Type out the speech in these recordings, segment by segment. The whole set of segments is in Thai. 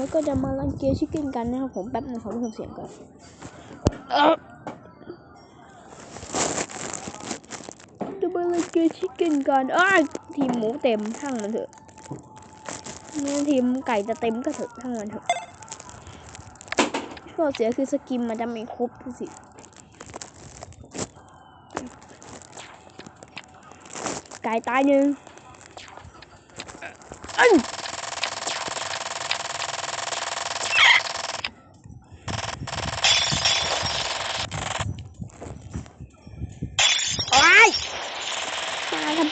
แล้วก็จะมาลังเกียชิคเก้นกันนะครับผมแป๊บนึงขอเพิ่มเสียงก่อนจะมาลังเกียชิคเก้นกันอ้าทีมหมูเต็มช่างมันเถอะนี่ทีมไก่จะเต็มก็เถอะช่างมันเถอะข้อเสียคือสกิมมันจะไม่ครบสิไก่ตายหนึ่งอันโอ้ยมากัน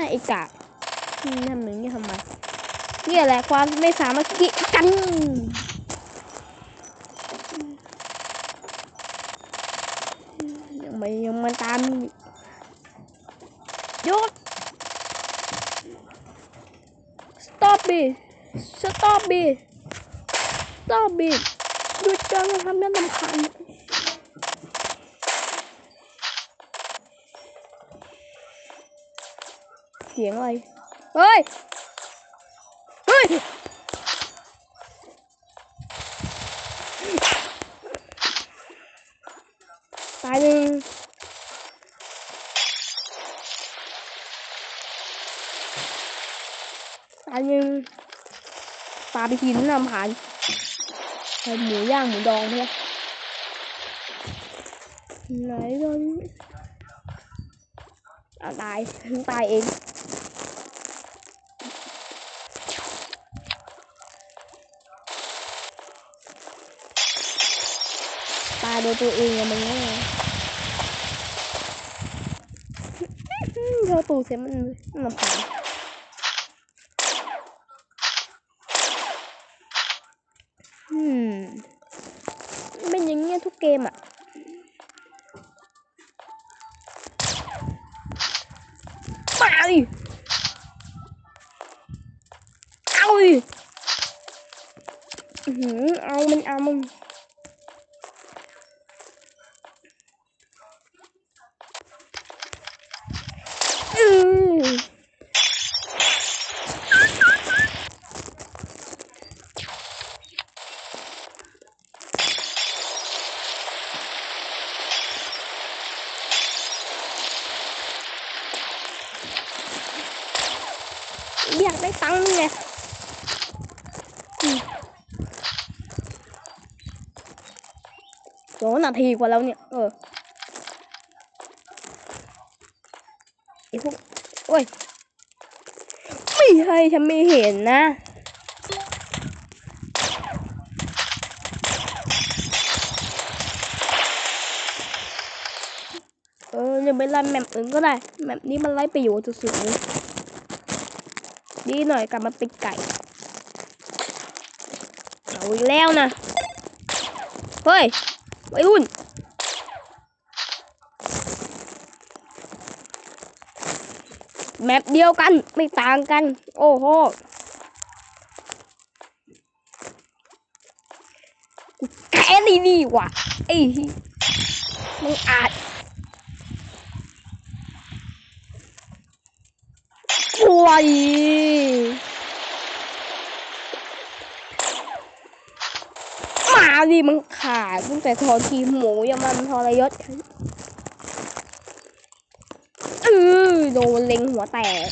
ไม่ไอกากนั่นมึงนี่ทำไมนี่แหละความไม่สามัคคีกันยังไม่ยังมันตามหยุด stop it stop it stop it หยุดการกระทำนั้ลำคาญ เสียงอะไร เฮ้ย เฮ้ย ตายหนึ่งตายหนึ่งปลาไปกินน้ำผ่านใส่หมูย่างหมูดองใช่ไหมไหนตอนนี้ตายตายเอง ตายโดยตัวเองอะมันง่ายเธอตูดเสียมันมันลำพานอืมเป็นอย่างเงี้ยทุกเกมอะ มาดิเอาดิอื้อหือเอามันเอามัน อืม อยากได้ตังค์ไงอืมสองนาทีกว่าแล้วเนี่ย เออไอพวกโอ้ย ไม่ใช่ฉันไม่เห็นนะเออเดี๋ยวไปไล่แมปอื่นก็ได้ แมปนี้มันไล่ประโยชน์สุดๆเลย ดีหน่อยกลับมาเป็นไก่เอาอีกแล้วนะ เฮ้ยวัยรุ่นแมปเดียวกันไม่ต่างกัน โอ้โหแค่นี้นี่ว่ะไอ้เหี้ยมึงอาจ วยมาดิมึงขาดตั้งแต่ทอทีหมูยังมันทรยศฉันเออโดนเล็งหัวแตก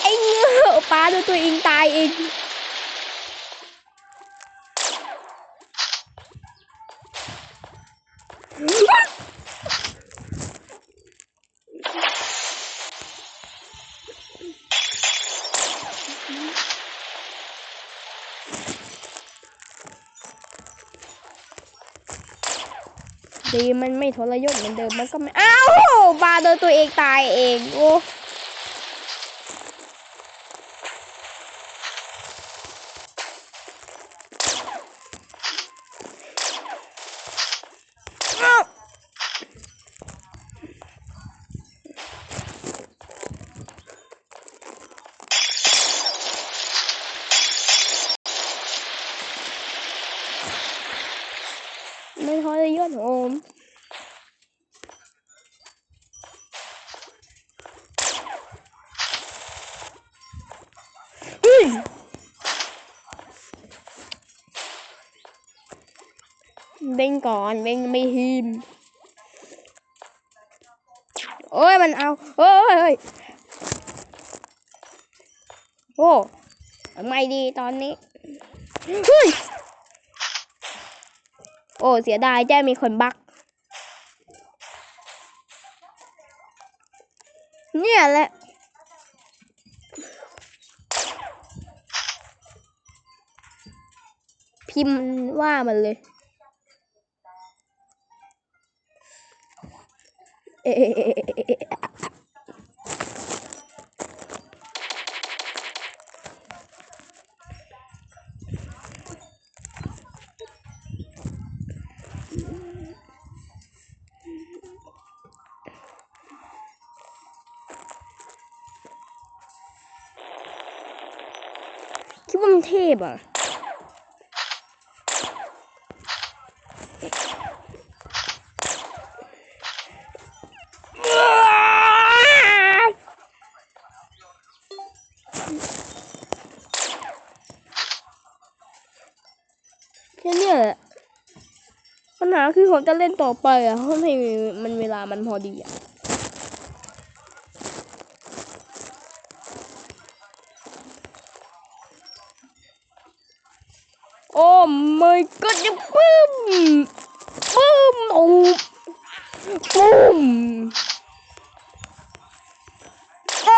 ไอ้เงือปลาดนตัวเองตายเอง ดีมันไม่ทรยศเหมือนเดิมมันก็ไม่อ้าวปลาโดนตัวเองตายเองโอ้อ้าว ไม่ทรยศโอมเฮ้ย เบ่งก่อนเบ่งไม่ทีมโอ้ยมันเอาเฮ้ยเฮ้ยโอ้ไม่ดีตอนนี้เฮ้ยโอ้เสียดายแจ้มีคนบัก เนี่ยแหละพิมพ์ว่ามันเลย เอะคิด ปัญหาคือผมจะเล่นต่อไปอะเพราะไม่มันเวลามันพอดีอะโอ้ไม่ก็จะปึ้มปึ้มโอ้ปุ้มโอ้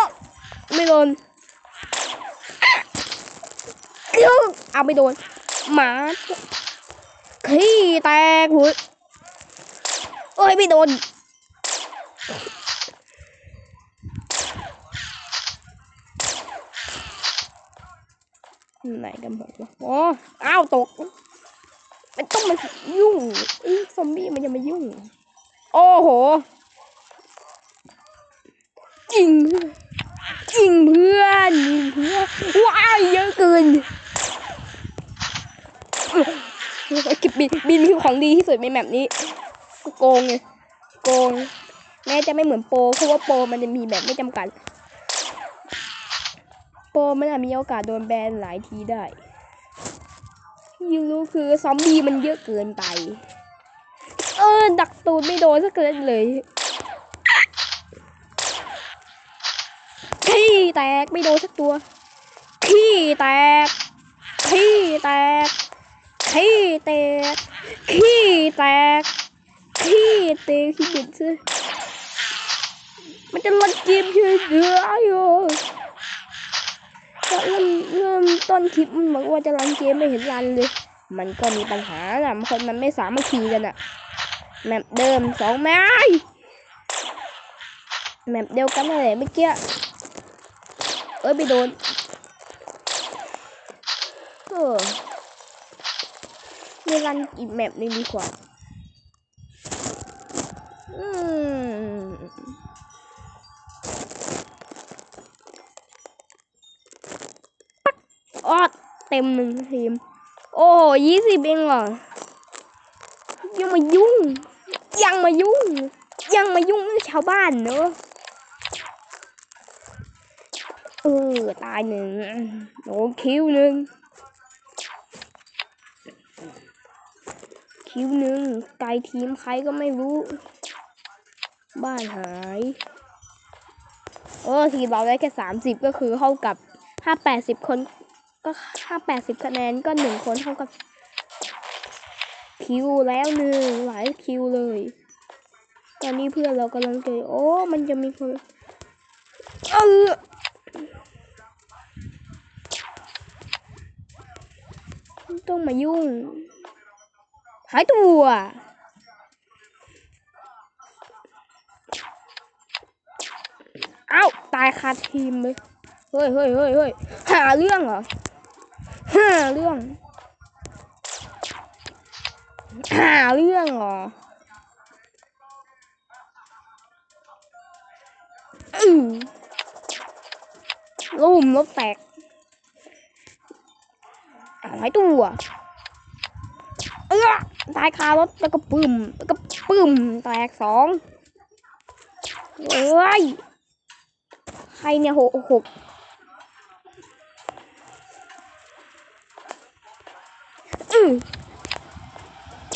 ไม่โดนเอ้าเอาไม่โดนหมา ขี้แตกหัวเอ้ยไม่โดนไหนกันหมดวะอ๋ออ้าวตก มันต้องมายุ่งไอ้ซอมบี้มันจะมายุ่ง โอ้โหจริงจริงเพื่อนยิงเพื่อนว้ายเยอะเกิน กิบบินบินคือของดีที่สุดในแมปนี้โกงไงโกงแม้จะไม่เหมือนโปรเพราะว่าโปรมันจะมีแบบไม่จำกัด โปรมันอาจมีโอกาสโดนแบนหลายทีได้ที่รู้คือซอมบี้มันเยอะเกินไป เออ ดักตูดไม่โดนสักเกินเลยขี้แตกไม่โดนสักตัวขี้แตกขี้แตก ขี้แตก ขี้แตก ขี้แตกขี้เด็ดซะมันจะรันเกมเฉยเดืออยู่ก็เริ่มเริ่มต้นคลิปมันบอกว่าจะรันเกมไม่เห็นรันเลย มันก็มีปัญหาน่ะคนมันไม่สามัคคีกันอะแมปเดิมสองไม้แมปเดียวกันเลยเมื่อกี้ เอ้ยไปโดน เออ ไม่รันอีกแมปหนึงดีกว่าอืมออดเต็มหนึ่งทีม โอ้ยี่สิบเองเหรอ ยังมายุ่ง ยังมายุ่ง ยังมายุ่งกับชาวบ้านเนอะเออตายหนึ่งโอ้คิวหนึ่ง คิวหนึ่งไกลทีมใครก็ไม่รู้ บ้านหายเออทีมเราได้แค่สามสิบก็คือเท่ากับถ้าแปดสิบคนก็ถ้าแปดสิบคะแนนก็หนึ่งคนเท่ากับ คิวแล้วหนึ่งหลายคิวเลย ตอนนี้เพื่อนเรากำลังเจอโอ้ มันจะมีคนเออต้องมายุ่ง หายตัวเอ้าตายคาทีมเลยเฮ้ยเฮ้ยเฮ้ยเฮ้ยหาเรื่องเหรอหาเรื่องหาเรื่องเหรออืมลุ่มรถแตกหายตัวเออ ตายคารถแล้วก็ปึ้มแล้วก็ปึ้มแตกสองเอ้ยใครเนี่ยหกหกอือ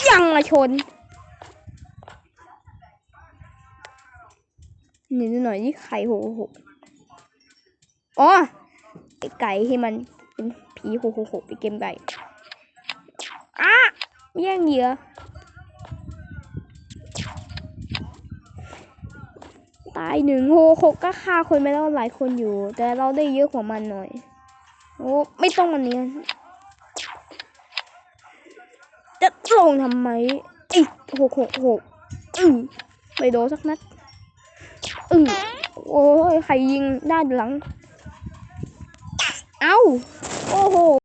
ยังมาชนนี่หน่อยนี่ไข่หกหกอ๋อไอไก่ที่มันเป็นผีหกหกหกไปเกมไก่อะ แย่งเหยื่อตายหนึ่งโหหกก็ฆ่าคนไปแล้วหลายคนอยู่ แต่เราได้เยอะกว่ามันหน่อยโอ้ไม่ต้องมันเนี้ยจะลงทำไมไอ้หกหกหกอือไม่โดนสักนัดอือโอ้ยใครยิงด้านหลัง เอ้า โอ้โห